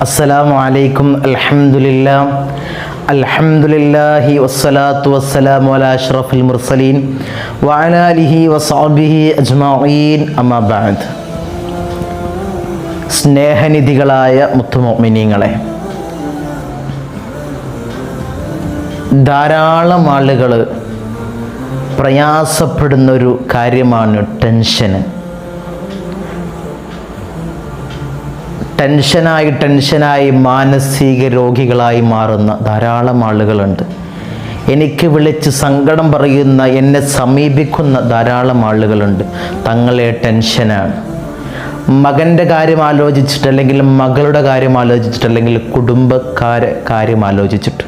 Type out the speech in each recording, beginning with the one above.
അസ്സലാമു അലൈക്കും അൽഹംദുലില്ലാ. അൽഹംദുലില്ലാഹി വസ്സലാത്തു വസ്സലാമു അലാ അഷ്റഫുൽ മുർസലീൻ വാനാലിഹി വസാബിഹി അജ്മീൻ അമാബാദ് സ്നേഹനിധികളായ മുത്തുമോമിനീങ്ങളെ ധാരാളം ആളുകൾ പ്രയാസപ്പെടുന്നൊരു കാര്യമാണ് ടെൻഷന്. ടെൻഷനായി ടെൻഷനായി മാനസിക രോഗികളായി മാറുന്ന ധാരാളം ആളുകളുണ്ട്. എനിക്ക് വിളിച്ച് സങ്കടം പറയുന്ന എന്നെ സമീപിക്കുന്ന ധാരാളം ആളുകളുണ്ട്. തങ്ങളെ ടെൻഷനാണ്. മകന്റെ കാര്യം ആലോചിച്ചിട്ട് അല്ലെങ്കിൽ മകളുടെ കാര്യം ആലോചിച്ചിട്ട് അല്ലെങ്കിൽ കുടുംബക്കാരെ കാര്യം ആലോചിച്ചിട്ട്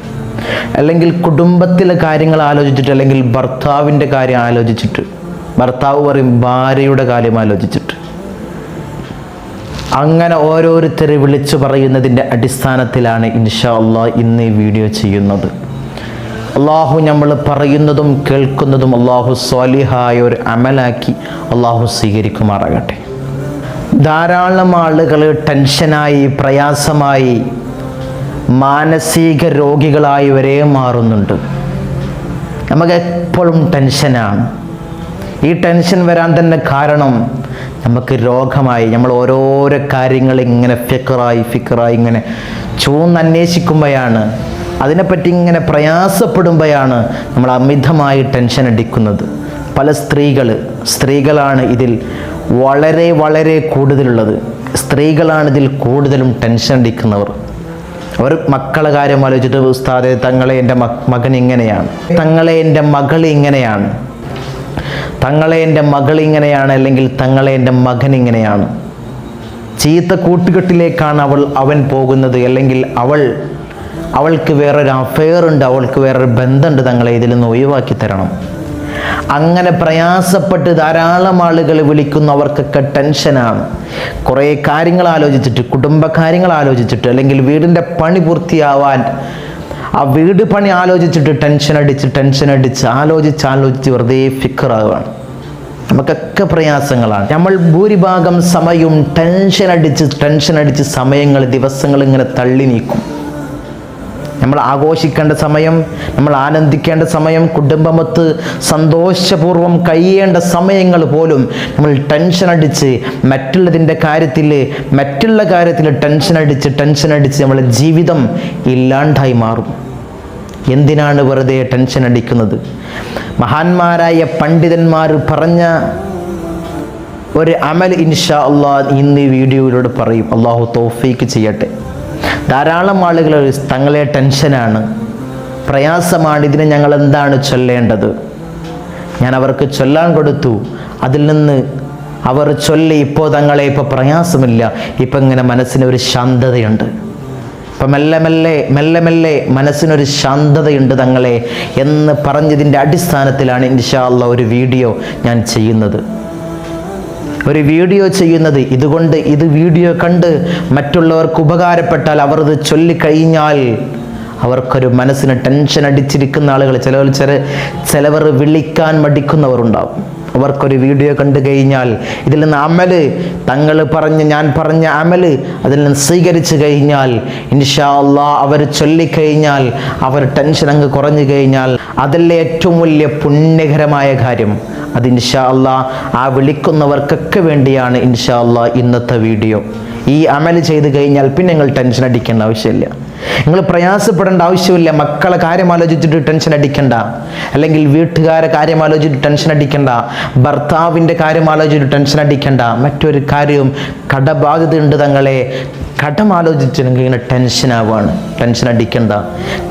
അല്ലെങ്കിൽ കുടുംബത്തിലെ കാര്യങ്ങൾ ആലോചിച്ചിട്ട് അല്ലെങ്കിൽ ഭർത്താവിന്റെ കാര്യം ആലോചിച്ചിട്ട് ഭർത്താവ് പറയും ഭാര്യയുടെ കാര്യം ആലോചിച്ചിട്ട്. അങ്ങനെ ഓരോരുത്തരെ വിളിച്ചു പറയുന്നതിന്റെ അടിസ്ഥാനത്തിലാണ് ഇൻഷാ അള്ളാഹ് ഇന്ന് ഈ വീഡിയോ ചെയ്യുന്നത്. അള്ളാഹു നമ്മൾ പറയുന്നതും കേൾക്കുന്നതും അള്ളാഹു സ്വാലിഹായ ഒരു അമലാക്കി അള്ളാഹു സ്വീകരിക്കുമാറാകട്ടെ. ധാരാളം ആളുകൾ ടെൻഷനായി പ്രയാസമായി മാനസിക രോഗികളായി വരെ മാറുന്നുണ്ട്. നമുക്ക് എപ്പോഴും ടെൻഷനാണ്. ഈ ടെൻഷൻ വരാൻ തന്നെ കാരണം നമുക്ക് രോഗമായി നമ്മൾ ഓരോരോ കാര്യങ്ങൾ ഇങ്ങനെ ഫിക്കറായി ഫിക്കറായി ഇങ്ങനെ ചൂന്നന്വേഷിക്കുമ്പോഴാണ് അതിനെപ്പറ്റി ഇങ്ങനെ പ്രയാസപ്പെടുമ്പോഴാണ് നമ്മൾ അമിതമായി ടെൻഷൻ അടിക്കുന്നത്. പല സ്ത്രീകൾ സ്ത്രീകളാണ് ഇതിൽ വളരെ വളരെ കൂടുതലുള്ളത്. സ്ത്രീകളാണ് ഇതിൽ കൂടുതലും ടെൻഷൻ അടിക്കുന്നവർ. അവർ മക്കളെ കാര്യം ആലോചിച്ചിട്ട് ഉസ്താദെ തങ്ങളെ എന്റെ മകൻ ഇങ്ങനെയാണ്. തങ്ങളെ എന്റെ മകൾ ഇങ്ങനെയാണ്. തങ്ങളെ എന്റെ മകൾ ഇങ്ങനെയാണ് അല്ലെങ്കിൽ തങ്ങളെ എന്റെ മകൻ ഇങ്ങനെയാണ്. ചീത്ത കൂട്ടുകെട്ടിലേക്കാണ് അവൾ അവൻ പോകുന്നത് അല്ലെങ്കിൽ അവൾ അവൾക്ക് വേറൊരു അഫെയർ ഉണ്ട് അവൾക്ക് വേറൊരു ബന്ധമുണ്ട് തങ്ങളെ ഇതിൽ നിന്ന് ഒഴിവാക്കി തരണം. അങ്ങനെ പ്രയാസപ്പെട്ട് ധാരാളം ആളുകൾ വിളിക്കുന്നവർക്കൊക്കെ ടെൻഷനാണ് കുറേ കാര്യങ്ങൾ ആലോചിച്ചിട്ട് കുടുംബ കാര്യങ്ങൾ ആലോചിച്ചിട്ട് അല്ലെങ്കിൽ വീടിന്റെ പണി പൂർത്തിയാവാൻ ആ വീട് പണി ആലോചിച്ചിട്ട് ടെൻഷൻ അടിച്ച് ടെൻഷൻ അടിച്ച് ആലോചിച്ച് ആലോചിച്ച് വെറുതെ ഫിക്കറാവുകയാണ് നമുക്കൊക്കെ പ്രയാസങ്ങളാണ്. നമ്മൾ ഭൂരിഭാഗം സമയവും ടെൻഷൻ അടിച്ച് ടെൻഷൻ അടിച്ച് സമയങ്ങൾ ദിവസങ്ങൾ ഇങ്ങനെ തള്ളി നീക്കും. നമ്മൾ ആഘോഷിക്കേണ്ട സമയം നമ്മൾ ആനന്ദിക്കേണ്ട സമയം കുടുംബമൊത്ത് സന്തോഷപൂർവം കഴിയേണ്ട സമയങ്ങൾ പോലും നമ്മൾ ടെൻഷൻ അടിച്ച് മറ്റുള്ളതിന്റെ കാര്യത്തിൽ മറ്റുള്ള കാര്യത്തിൽ ടെൻഷൻ അടിച്ച് ടെൻഷൻ അടിച്ച് നമ്മളെ ജീവിതം ഇല്ലാണ്ടായി മാറും. എന്തിനാണ് വെറുതെ ടെൻഷൻ അടിക്കുന്നത്? മഹാന്മാരായ പണ്ഡിതന്മാർ പറഞ്ഞ ഒരു അമൽ ഇൻഷാ അള്ളാഹ് ഇന്ന് ഈ വീഡിയോയിലൂടെ പറയും. അള്ളാഹു തോഫീക്ക് ചെയ്യട്ടെ. ധാരാളം ആളുകൾ തങ്ങളെ ടെൻഷനാണ്. പ്രയാസമാണ്. ഇതിന് ഞങ്ങൾ എന്താണ് ചൊല്ലേണ്ടത്? ഞാൻ അവർക്ക് ചൊല്ലാൻ കൊടുത്തു. അതിൽ നിന്ന് അവർ ചൊല്ലി ഇപ്പോൾ തങ്ങളെ ഇപ്പോൾ പ്രയാസമില്ല. ഇപ്പം ഇങ്ങനെ മനസ്സിന് ഒരു ശാന്തതയുണ്ട്. ഇപ്പം മെല്ലെ മെല്ലെ മെല്ലെ മെല്ലെ മനസ്സിനൊരു ശാന്തതയുണ്ട് തങ്ങളെ എന്ന് പറഞ്ഞതിന്റെ അടിസ്ഥാനത്തിലാണ് ഇൻഷാല്ല ഒരു വീഡിയോ ഞാൻ ചെയ്യുന്നത്. ഒരു വീഡിയോ ചെയ്യുന്നത് ഇതുകൊണ്ട് ഇത് വീഡിയോ കണ്ട് മറ്റുള്ളവർക്ക് ഉപകാരപ്പെട്ടാൽ അവർ ഇത് ചൊല്ലിക്കഴിഞ്ഞാൽ അവർക്കൊരു മനസ്സിന് ടെൻഷൻ അടിച്ചിരിക്കുന്ന ആളുകൾ ചിലവർ ചില ചിലവർ വിളിക്കാൻ മടിക്കുന്നവരുണ്ടാവും. അവർക്കൊരു വീഡിയോ കണ്ടു കഴിഞ്ഞാൽ ഇതിൽ നിന്ന് അമൽ തങ്ങൾ പറഞ്ഞ് ഞാൻ പറഞ്ഞ അമൽ അതിൽ നിന്ന് സ്വീകരിച്ചു കഴിഞ്ഞാൽ ഇൻഷാ അള്ളാ അവർ ചൊല്ലിക്കഴിഞ്ഞാൽ അവർ ടെൻഷൻ അങ്ങ് കുറഞ്ഞു കഴിഞ്ഞാൽ അതല്ലേ ഏറ്റവും വലിയ പുണ്യകരമായ കാര്യം. അത് ഇൻഷാ അള്ളാ ആ വിളിക്കുന്നവർക്കൊക്കെ വേണ്ടിയാണ് ഇൻഷാ അള്ളാ ഇന്നത്തെ വീഡിയോ. ഈ അമൽ ചെയ്ത് കഴിഞ്ഞാൽ പിന്നെ നിങ്ങൾ ടെൻഷൻ അടിക്കേണ്ട ആവശ്യമില്ല. നിങ്ങൾ പ്രയാസപ്പെടേണ്ട ആവശ്യമില്ല. മക്കളെ കാര്യം ആലോചിച്ചിട്ട് ടെൻഷൻ അടിക്കണ്ട. അല്ലെങ്കിൽ വീട്ടുകാരെ കാര്യം ആലോചിച്ചിട്ട് ടെൻഷൻ അടിക്കണ്ട. ഭർത്താവിന്റെ കാര്യം ആലോചിച്ചിട്ട് ടെൻഷൻ അടിക്കണ്ട. മറ്റൊരു കാര്യവും കടബാധ്യത ഉണ്ട് തങ്ങളെ. കടം നിങ്ങൾ ഇങ്ങനെ ടെൻഷൻ ആവുകയാണ് ടെൻഷൻ അടിക്കണ്ട.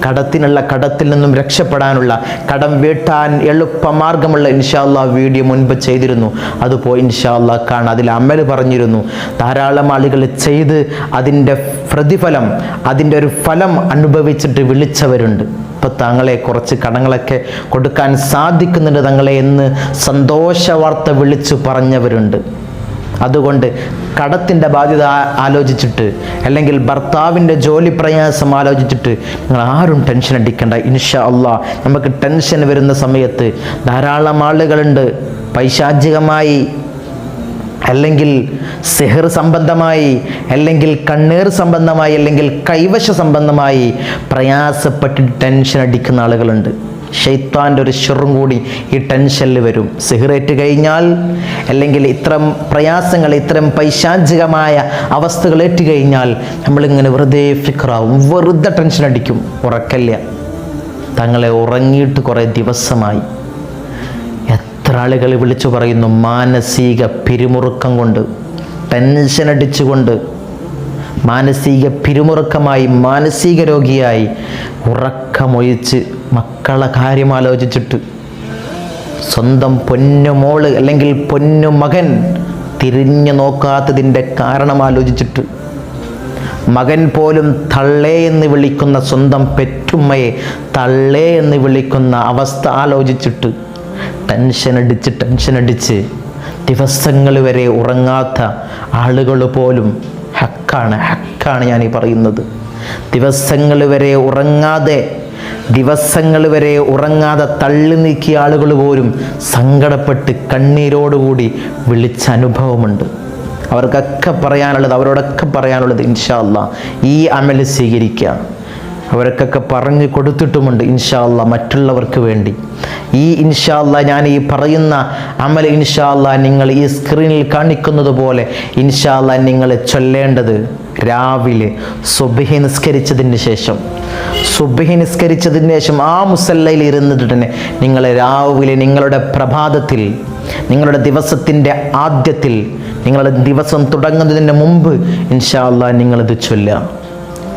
കടത്തിനുള്ള കടത്തിൽ നിന്നും രക്ഷപ്പെടാനുള്ള കടം വീട്ടാൻ എളുപ്പമാർഗമുള്ള ഇൻഷാല്ല വീഡിയോ മുൻപ് ചെയ്തിരുന്നു. അത് പോയി ഇൻഷാല്ല കാണാം. അതിൽ അമ്മൽ പറഞ്ഞിരുന്നു. ധാരാളം ആളുകൾ ചെയ്ത് അതിന്റെ പ്രതിഫലം അതിന്റെ ഒരു ഫലം അനുഭവിച്ചിട്ട് വിളിച്ചവരുണ്ട്. ഇപ്പോൾ തങ്ങളെ കുറച്ച് കടങ്ങളൊക്കെ കൊടുക്കാൻ സാധിക്കുന്നുണ്ട് തങ്ങളെ എന്ന് സന്തോഷ വാർത്ത വിളിച്ചു പറഞ്ഞവരുണ്ട്. അതുകൊണ്ട് കടത്തിന്റെ ബാധ്യത ആലോചിച്ചിട്ട് അല്ലെങ്കിൽ ഭർത്താവിന്റെ ജോലി പ്രയാസം ആലോചിച്ചിട്ട് നിങ്ങൾ ആരും ടെൻഷൻ അടിക്കേണ്ട. ഇൻഷാ അള്ളാ നമുക്ക് ടെൻഷൻ വരുന്ന സമയത്ത് ധാരാളം ആളുകളുണ്ട്. പൈശാചികമായി അല്ലെങ്കിൽ സെഹർ സംബന്ധമായി അല്ലെങ്കിൽ കണ്ണീർ സംബന്ധമായി അല്ലെങ്കിൽ കൈവശ സംബന്ധമായി പ്രയാസപ്പെട്ട് ടെൻഷൻ അടിക്കുന്ന ആളുകളുണ്ട്. ഷെയ്ത്താന്റെ ഒരു ഷെറും കൂടി ഈ ടെൻഷനിൽ വരും. സിഹറേറ്റ് കഴിഞ്ഞാൽ അല്ലെങ്കിൽ ഇത്തരം പ്രയാസങ്ങൾ ഇത്തരം പൈശാചികമായ അവസ്ഥകൾ ഏറ്റു കഴിഞ്ഞാൽ നമ്മളിങ്ങനെ വെറുതെ ഫിക്റാവും വെറുതെ ടെൻഷൻ അടിക്കും. ഉറക്കല്ല തങ്ങളെ ഉറങ്ങിയിട്ട് കുറേ ദിവസമായി. എത്ര ആളുകൾ വിളിച്ചു പറയുന്നു മാനസിക പിരിമുറുക്കം കൊണ്ട് ടെൻഷൻ അടിച്ചുകൊണ്ട് മാനസിക പിരിമുറുക്കമായി മാനസിക രോഗിയായി ഉറക്കമൊഴിച്ച് മക്കളെ കാര്യം ആലോചിച്ചിട്ട് സ്വന്തം പൊന്നുമോൾ അല്ലെങ്കിൽ പൊന്നു മകൻ തിരിഞ്ഞു നോക്കാത്തതിന്റെ കാരണം ആലോചിച്ചിട്ട് മകൻ പോലും തള്ളേ എന്ന് വിളിക്കുന്ന സ്വന്തം പെറ്റുമ്മയെ തള്ളേ എന്ന് വിളിക്കുന്ന അവസ്ഥ ആലോചിച്ചിട്ട് ടെൻഷൻ അടിച്ച് ടെൻഷൻ അടിച്ച്. ദിവസങ്ങൾ വരെ ഉറങ്ങാത്ത ആളുകൾ പോലും ഹക്കാണ് ഹക്കാണ് ഞാൻ ഈ പറയുന്നത്. ദിവസങ്ങൾ വരെ ഉറങ്ങാതെ ദിവസങ്ങൾ വരെ ഉറങ്ങാതെ തള്ളി നീക്കിയ ആളുകൾ പോലും സങ്കടപ്പെട്ട് കണ്ണീരോടുകൂടി വിളിച്ച അനുഭവമുണ്ട്. അവർക്കൊക്കെ പറയാനുള്ളത് അവരോടൊക്കെ പറയാനുള്ളത് ഇൻഷാല്ല ഈ അമൽ സ്വീകരിക്കുക അവർക്കൊക്കെ പറഞ്ഞു കൊടുത്തിട്ടുമുണ്ട് ഇൻഷാല്ല മറ്റുള്ളവർക്ക് വേണ്ടി. ഈ ഇൻഷാല്ല ഞാൻ ഈ പറയുന്ന അമൽ ഇൻഷാല്ല നിങ്ങൾ ഈ സ്ക്രീനിൽ കാണിക്കുന്നത് പോലെ ഇൻഷാല്ല നിങ്ങൾ ചൊല്ലേണ്ടത് രാവിലെ സുബഹി നിസ്കരിച്ചതിന് ശേഷം. സുബഹി നിസ്കരിച്ചതിന് ശേഷം ആ മുസല്ലയിൽ ഇരുന്നിട്ട് തന്നെ നിങ്ങൾ രാവിലെ നിങ്ങളുടെ പ്രഭാതത്തിൽ നിങ്ങളുടെ ദിവസത്തിന്റെ ആദ്യത്തിൽ നിങ്ങളുടെ ദിവസം തുടങ്ങുന്നതിന് മുമ്പ് ഇൻഷാല്ല നിങ്ങളിത് ചൊല്ലുക.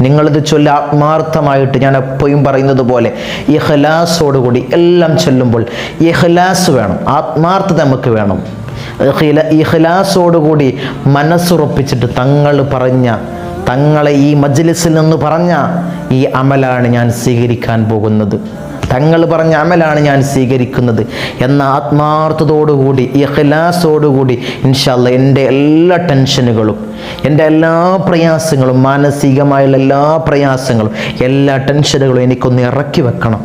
നിങ്ങളിത് ചൊല്ല ആത്മാർത്ഥമായിട്ട് ഞാൻ എപ്പോഴും പറയുന്നത് പോലെ ഇഹ്ലാസോടുകൂടി എല്ലാം ചൊല്ലുമ്പോൾ ഇഹ്ലാസ് വേണം ആത്മാർത്ഥത നമുക്ക് വേണം. ഇഹ്ലാസോടുകൂടി മനസ്സുറപ്പിച്ചിട്ട് തങ്ങൾ പറഞ്ഞ തങ്ങളെ ഈ മജ്ലിസിൽ നിന്ന് പറഞ്ഞ ഈ അമലാണ് ഞാൻ സ്വീകരിക്കാൻ പോകുന്നത്. തങ്ങൾ പറഞ്ഞ അമലാണ് ഞാൻ സ്വീകരിക്കുന്നത് എന്ന ആത്മാർത്ഥതയോടുകൂടി ഇഖ്ലാസോടുകൂടി ഇൻഷാല്ല എന്റെ എല്ലാ ടെൻഷനുകളും എന്റെ എല്ലാ പ്രയാസങ്ങളും മാനസികമായുള്ള എല്ലാ പ്രയാസങ്ങളും എല്ലാ ടെൻഷനുകളും എനിക്കൊന്ന് ഇറക്കി വെക്കണം.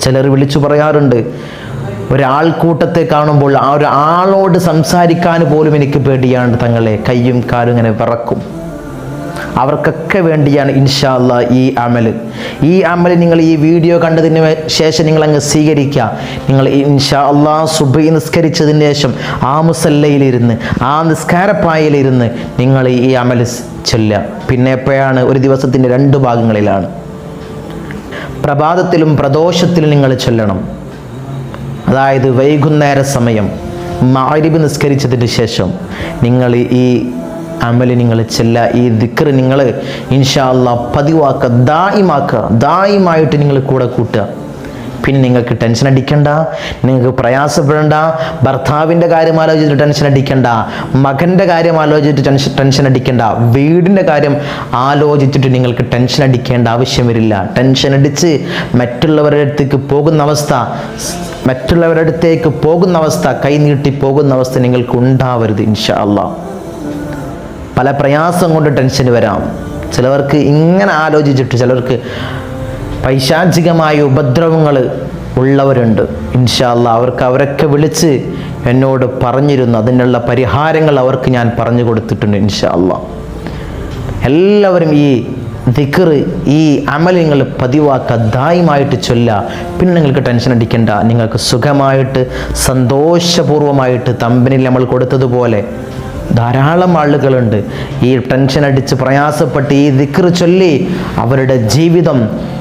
ചിലർ വിളിച്ചു പറയാറുണ്ട് ഒരാൾക്കൂട്ടത്തെ കാണുമ്പോൾ ആ ഒരു ആളോട് സംസാരിക്കാൻ പോലും എനിക്ക് പേടിയാണ് തങ്ങളെ കയ്യും കാലും ഇങ്ങനെ വിറക്കും. അവർക്കൊക്കെ വേണ്ടിയാണ് ഇൻഷാ അല്ല ഈ അമൽ ഈ അമൽ നിങ്ങൾ ഈ വീഡിയോ കണ്ടതിന് ശേഷം നിങ്ങൾ അങ്ങ് സ്വീകരിക്കുക. നിങ്ങൾ ഇൻഷാ അല്ലാ സുബൈ നിസ്കരിച്ചതിന് ശേഷം ആ മുസല്ലയിലിരുന്ന് ആ നിസ്കാരപ്പായയിലിരുന്ന് നിങ്ങൾ ഈ അമൽ ചൊല്ലുക. പിന്നെ എപ്പോഴാണ്? ഒരു ദിവസത്തിന്റെ രണ്ട് ഭാഗങ്ങളിലാണ്. പ്രഭാതത്തിലും പ്രദോഷത്തിലും നിങ്ങൾ ചൊല്ലണം. അതായത് വൈകുന്നേര സമയം മാരിബ് നിസ്കരിച്ചതിന് ശേഷം നിങ്ങൾ ഈ അമൽ നിങ്ങൾ ചെല്ല ഈ ദിക്കർ നിങ്ങൾ ഇൻഷാ അല്ല പതിവാക്കുക ദായിമാക്കുക ദായിമായിട്ട് നിങ്ങൾ കൂടെ കൂട്ടുക. പിന്നെ നിങ്ങൾക്ക് ടെൻഷൻ അടിക്കണ്ട നിങ്ങൾക്ക് പ്രയാസപ്പെടേണ്ട ഭർത്താവിന്റെ കാര്യം ആലോചിച്ചിട്ട് ടെൻഷൻ അടിക്കണ്ട മകന്റെ കാര്യം ആലോചിച്ചിട്ട് ടെൻഷൻ ടെൻഷൻ അടിക്കണ്ട വീടിന്റെ കാര്യം ആലോചിച്ചിട്ട് നിങ്ങൾക്ക് ടെൻഷൻ അടിക്കേണ്ട ആവശ്യം വരില്ല. ടെൻഷൻ അടിച്ച് മറ്റുള്ളവരുടെ അടുത്തേക്ക് പോകുന്ന അവസ്ഥ മറ്റുള്ളവരുടെ അടുത്തേക്ക് പോകുന്ന അവസ്ഥ കൈനീട്ടി പോകുന്ന അവസ്ഥ നിങ്ങൾക്ക് ഉണ്ടാവരുത് ഇൻഷാ അല്ലാ പല പ്രയാസം കൊണ്ട് ടെൻഷൻ വരാം. ചിലവർക്ക് ഇങ്ങനെ ആലോചിച്ചിട്ട് ചിലർക്ക് പൈശാചികമായ ഉപദ്രവങ്ങൾ ഉള്ളവരുണ്ട്. ഇൻഷാല്ല അവർക്ക് അവരൊക്കെ വിളിച്ച് എന്നോട് പറഞ്ഞിരുന്നു. അതിനുള്ള പരിഹാരങ്ങൾ അവർക്ക് ഞാൻ പറഞ്ഞു കൊടുത്തിട്ടുണ്ട് ഇൻഷാല്ല എല്ലാവരും ഈ ദിക്കർ ഈ അമൽ നിങ്ങൾ പതിവാക്കുക ദായമായിട്ട് ചൊല്ല. പിന്നെ നിങ്ങൾക്ക് ടെൻഷൻ അടിക്കണ്ട. നിങ്ങൾക്ക് സുഖമായിട്ട് സന്തോഷപൂർവമായിട്ട് തമ്പനിൽ നമ്മൾ കൊടുത്തതുപോലെ ധാരാളം ആളുകളുണ്ട്. ഈ ടെൻഷൻ അടിച്ച് പ്രയാസപ്പെട്ട് ഈ ദിക്ർ ചൊല്ലി അവരുടെ ജീവിതം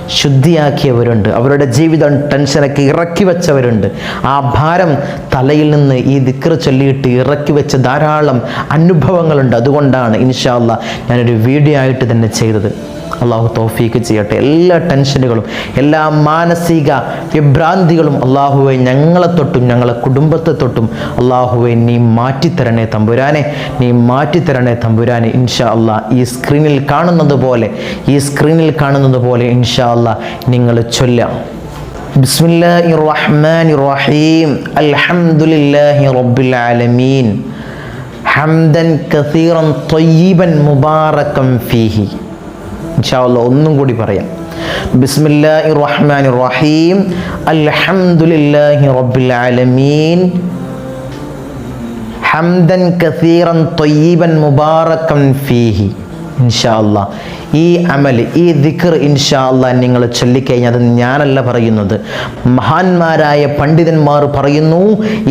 ശുദ്ധിയാക്കിയവരുണ്ട്. അവരുടെ ജീവിതം ടെൻഷനൊക്കെ ഇറക്കി വെച്ചവരുണ്ട്. ആ ഭാരം തലയിൽ നിന്ന് ഈ ദിക്ർ ചൊല്ലിയിട്ട് ഇറക്കി വെച്ച ധാരാളം അനുഭവങ്ങളുണ്ട്. അതുകൊണ്ടാണ് ഇൻഷാല്ല ഞാനൊരു വീഡിയോ ആയിട്ട് തന്നെ ചെയ്തത്. അള്ളാഹു തൗഫീക്ക് ചെയ്യട്ടെ എല്ലാ ടെൻഷനുകളും എല്ലാ മാനസിക വിഭ്രാന്തികളും അള്ളാഹുവെ ഞങ്ങളെ തൊട്ടും ഞങ്ങളെ കുടുംബത്തെ തൊട്ടും അള്ളാഹുവെ നീ മാറ്റിത്തരണേ തമ്പുരാനെ നീ മാറ്റിത്തരണേ തമ്പുരാനെ ഇൻഷാ അള്ളാ ഈ സ്ക്രീനിൽ കാണുന്നത് പോലെ ഈ സ്ക്രീനിൽ കാണുന്നത് പോലെ ഇൻഷാ അള്ളാ നിങ്ങൾ ചൊല്ലാം بسم الله الرحمن الرحيم الحمد لله رب العالمين حمدا كثيرا طيبا مباركا فيه ഇൻഷാല്ല ഒന്നും കൂടി പറയാം. ബിസ്മില്ലാഹി റഹ്മാൻ റഹീം അൽഹംദുലില്ലാഹി റബ്ബിൽ ആലമീൻ ഹംദൻ കസീറൻ തൊയ്യീബൻ മുബാറക്കൻ ഫീഹി. ഇൻഷാ അല്ലാ ഈ അമൽ ഈ ദിക്ർ ഇൻഷാ അല്ലാ നിങ്ങൾ ചൊല്ലിക്കഴിഞ്ഞാൽ അത് ഞാനല്ല പറയുന്നത്. മഹാന്മാരായ പണ്ഡിതന്മാർ പറയുന്നു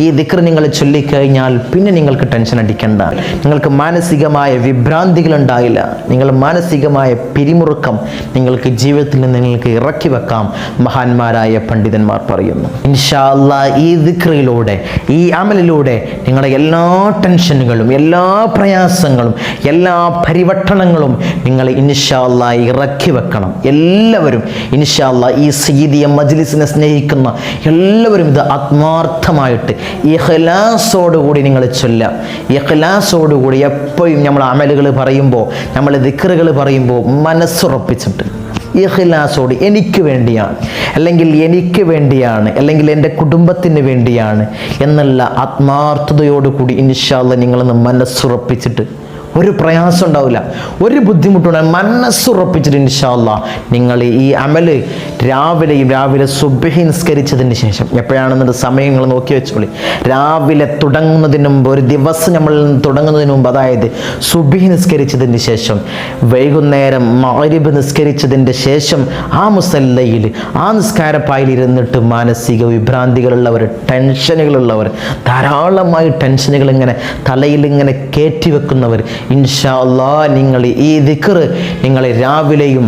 ഈ ദിക്ർ നിങ്ങൾ ചൊല്ലിക്കഴിഞ്ഞാൽ പിന്നെ നിങ്ങൾക്ക് ടെൻഷൻ അടിക്കേണ്ട. നിങ്ങൾക്ക് മാനസികമായ വിഭ്രാന്തികൾ ഉണ്ടായില്ല നിങ്ങൾ മാനസികമായ പിരിമുറുക്കം നിങ്ങൾക്ക് ജീവിതത്തിൽ നിന്ന് നിങ്ങൾക്ക് ഇറക്കി വെക്കാം. മഹാന്മാരായ പണ്ഡിതന്മാർ പറയുന്നു ഇൻഷാ അല്ലാ ഈ ദിക്റിലൂടെ ഈ അമലിലൂടെ നിങ്ങളുടെ എല്ലാ ടെൻഷനുകളും എല്ലാ പ്രയാസങ്ങളും എല്ലാ പരിവട്ടണങ്ങളും നിങ്ങൾ ഇൻഷാല്ല ഇറക്കി വെക്കണം. എല്ലാവരും ഇൻഷാല്ല ഈ സീദിയ മജ്ലിസിനെ സ്നേഹിക്കുന്ന എല്ലാവരും ഇത് ആത്മാർത്ഥമായിട്ട് ഇഖ്ലാസോടുകൂടി നിങ്ങൾ ചൊല്ലാം. ഇഖ്ലാസോടുകൂടി എപ്പോഴും നമ്മൾ അമലുകൾ പറയുമ്പോൾ നമ്മൾ ദിക്റുകൾ പറയുമ്പോൾ മനസ്സുറപ്പിച്ചിട്ട് ഇഖ്ലാസോട് എനിക്ക് വേണ്ടിയാണ് അല്ലെങ്കിൽ എനിക്ക് വേണ്ടിയാണ് അല്ലെങ്കിൽ എന്റെ കുടുംബത്തിന് വേണ്ടിയാണ് എന്നുള്ള ആത്മാർത്ഥതയോടുകൂടി ഇൻഷാല്ല നിങ്ങളൊന്ന് മനസ്സുറപ്പിച്ചിട്ട് ഒരു പ്രയാസം ഉണ്ടാവില്ല. ഒരു ബുദ്ധിമുട്ടുണ്ടാകും മനസ്സുറപ്പിച്ചിട്ട് ഇൻഷാല്ല നിങ്ങൾ ഈ അമൽ രാവിലെയും രാവിലെ സുബഹി നിസ്കരിച്ചതിന് ശേഷം എപ്പോഴാണെന്നത് സമയങ്ങൾ നോക്കി വെച്ചോളി. രാവിലെ തുടങ്ങുന്നതിന് മുമ്പ് ഒരു ദിവസം നമ്മൾ തുടങ്ങുന്നതിന് മുമ്പ് അതായത് സുബഹി നിസ്കരിച്ചതിന് ശേഷം വൈകുന്നേരം മഗ്രിബ് നിസ്കരിച്ചതിന്റെ ശേഷം ആ മുസല്ലയിൽ ആ നിസ്കാരപ്പായിലിരുന്നിട്ട് മാനസിക വിഭ്രാന്തികളുള്ളവർ ടെൻഷനുകളുള്ളവർ ധാരാളമായി ടെൻഷനുകൾ ഇങ്ങനെ തലയിൽ ഇങ്ങനെ കയറ്റി വെക്കുന്നവർ ഇൻഷാ അല്ലാ നിങ്ങൾ ഈ ദിക്ർ നിങ്ങൾ രാവിലെയും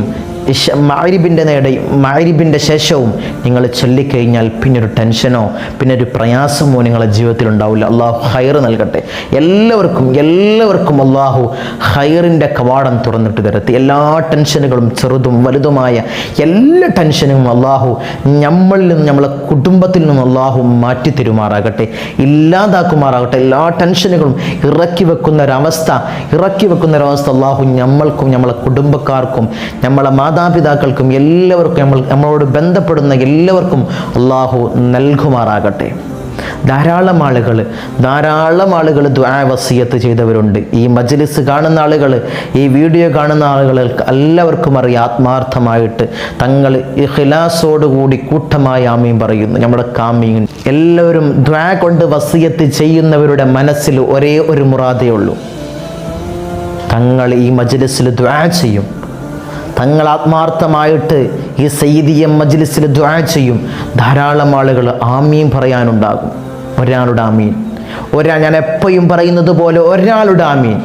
മാരിബിന്റെ നേടയും മാരിബിന്റെ ശേഷവും നിങ്ങൾ ചൊല്ലിക്കഴിഞ്ഞാൽ പിന്നെ ഒരു ടെൻഷനോ പിന്നെ ഒരു പ്രയാസമോ നിങ്ങളുടെ ജീവിതത്തിൽ ഉണ്ടാവില്ല. അള്ളാഹു ഹൈർ നൽകട്ടെ. എല്ലാവർക്കും എല്ലാവർക്കും അള്ളാഹു ഹൈറിന്റെ കവാടം തുറന്നിട്ട് തരത്തി എല്ലാ ടെൻഷനുകളും ചെറുതും വലുതുമായ എല്ലാ ടെൻഷനും അള്ളാഹു നമ്മളിൽ നിന്നും നമ്മളെ കുടുംബത്തിൽ നിന്നും അള്ളാഹു മാറ്റി തരുമാറാകട്ടെ. ഇല്ലാതാക്കുമാറാകട്ടെ. എല്ലാ ടെൻഷനുകളും ഇറക്കി വെക്കുന്ന ഒരവസ്ഥ ഇറക്കി വെക്കുന്ന ഒരവസ്ഥ അള്ളാഹു നമ്മൾക്കും നമ്മളെ കുടുംബക്കാർക്കും നമ്മളെ മാതാപിതാക്കൾക്കും എല്ലാവർക്കും നമ്മൾ നമ്മളോട് ബന്ധപ്പെടുന്ന എല്ലാവർക്കും അള്ളാഹു നൽകുമാറാകട്ടെ. ധാരാളം ആളുകൾ ധാരാളം ആളുകൾ ദ്വാവസീയത്ത് ചെയ്തവരുണ്ട്. ഈ മജ്ലിസ് കാണുന്ന ആളുകൾ ഈ വീഡിയോ കാണുന്ന ആളുകൾ എല്ലാവർക്കും അറിയാം. ആത്മാർത്ഥമായിട്ട് തങ്ങൾ ഇഖ്ലാസോടുകൂടി കൂട്ടമായി ആമീൻ പറയുന്നു. നമ്മുടെ കാമീൻ. എല്ലാവരും ദ്വാ കൊണ്ട് വസീയത്ത് ചെയ്യുന്നവരുടെ മനസ്സിൽ ഒരേ ഒരു മുറാതയുള്ളൂ തങ്ങൾ ഈ മജ്ലിസിൽ ദ്വാ ചെയ്യും. തങ്ങൾ ആത്മാർത്ഥമായിട്ട് ഈ സയ്യിദിയ മജ്ലിസിൽ ദ്വാ ചെയ്യും. ധാരാളം ആളുകൾ ആമീൻ പറയാനുണ്ടാകും. ഒരാളുടെ ആമീൻ. ഒരാൾ ഞാൻ എപ്പോഴും പറയുന്നത് പോലെ ഒരാളുടെ ആമീൻ.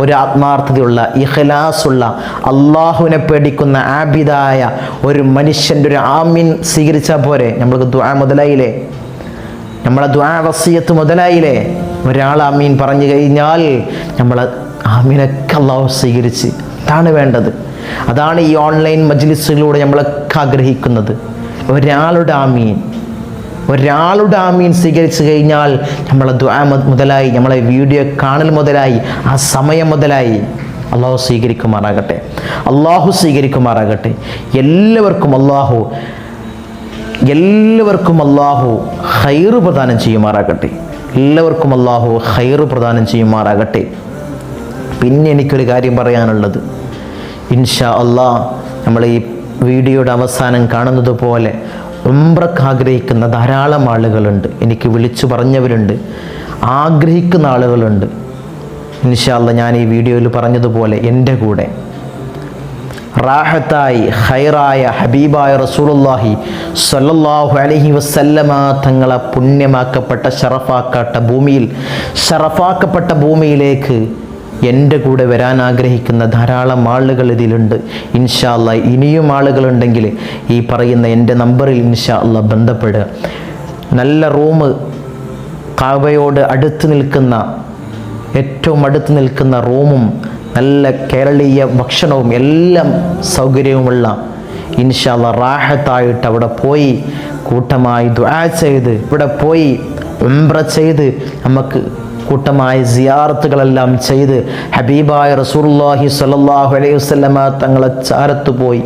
ഒരു ആത്മാർത്ഥതയുള്ള ഇഖലാസുള്ള അള്ളാഹുവിനെ പേടിക്കുന്ന ആബിദായ ഒരു മനുഷ്യന്റെ ഒരു ആമീൻ സ്വീകരിച്ചാൽ പോരെ? നമ്മൾക്ക് ദ്വാ മുതലായില്ലേ? നമ്മളെ ദ്വാ വസിയത്ത് മുതലായില്ലേ? ഒരാൾ ആമീൻ പറഞ്ഞു കഴിഞ്ഞാൽ നമ്മൾ ആമീനൊക്കെ അള്ളാഹു സ്വീകരിച്ച്. അതാണ് വേണ്ടത്. അതാണ് ഈ ഓൺലൈൻ മജ്ലിസുകളിലൂടെ നമ്മളൊക്കെ ആഗ്രഹിക്കുന്നത്. ഒരാളുടെ ആമീൻ. ഒരാളുടെ ആമീൻ സ്വീകരിച്ചു കഴിഞ്ഞാൽ നമ്മളെ മുതലായി നമ്മളെ വീഡിയോ കാണൽ മുതലായി ആ സമയം മുതലായി അള്ളാഹു സ്വീകരിക്കുമാറാകട്ടെ. അള്ളാഹു സ്വീകരിക്കുമാറാകട്ടെ. എല്ലാവർക്കും അള്ളാഹു എല്ലാവർക്കും അള്ളാഹു ഹൈറ് പ്രദാനം ചെയ്യുമാറാകട്ടെ. എല്ലാവർക്കും അള്ളാഹു ഹൈറ് പ്രദാനം ചെയ്യുമാറാകട്ടെ. പിന്നെ എനിക്കൊരു കാര്യം പറയാനുള്ളത്. ഇൻഷാ അള്ളാ നമ്മൾ ഈ വീഡിയോയുടെ അവസാനം കാണുന്നത് പോലെ ഉംറക്ക് ആഗ്രഹിക്കുന്ന ധാരാളം ആളുകളുണ്ട്. എനിക്ക് വിളിച്ചു പറഞ്ഞവരുണ്ട്. ആഗ്രഹിക്കുന്ന ആളുകളുണ്ട്. ഇൻഷാ അള്ളാ ഞാൻ ഈ വീഡിയോയിൽ പറഞ്ഞതുപോലെ എന്റെ കൂടെ. റാഹത്തായി ഹൈറായ ഹബീബായ റസൂലുള്ളാഹി സ്വല്ലല്ലാഹു അലൈഹി വസല്ലമ തങ്ങളെ പുണ്യമാക്കപ്പെട്ട ഷറഫാക്കപ്പെട്ട ഭൂമിയിൽ ഷറഫാക്കപ്പെട്ട ഭൂമിയിലേക്ക് എന്റെ കൂടെ വരാൻ ആഗ്രഹിക്കുന്ന ധാരാളം ആളുകൾ ഇതിലുണ്ട്. ഇൻഷാല്ല ഇനിയും ആളുകളുണ്ടെങ്കിൽ ഈ പറയുന്ന എന്റെ നമ്പറിൽ ഇൻഷാല്ല ബന്ധപ്പെടുക. നല്ല റൂം കാവയോട് അടുത്ത് നിൽക്കുന്ന ഏറ്റവും അടുത്ത് നിൽക്കുന്ന റൂമും നല്ല കേരളീയ ഭക്ഷണവും എല്ലാം സൗകര്യവുമുള്ള ഇൻഷാല്ല റാഹത്തായിട്ട് അവിടെ പോയി കൂട്ടമായി ദ്വാ ചെയ്ത് ഇവിടെ പോയി ഉംറ ചെയ്ത് നമുക്ക് കൂട്ടമായ സിയാറത്തുകളെല്ലാം ചെയ്ത് ഹബീബായ റസൂലുള്ളാഹി സ്വല്ലല്ലാഹു അലൈഹി വസ്ലമ തങ്ങളെ ചാരത്ത് പോയി.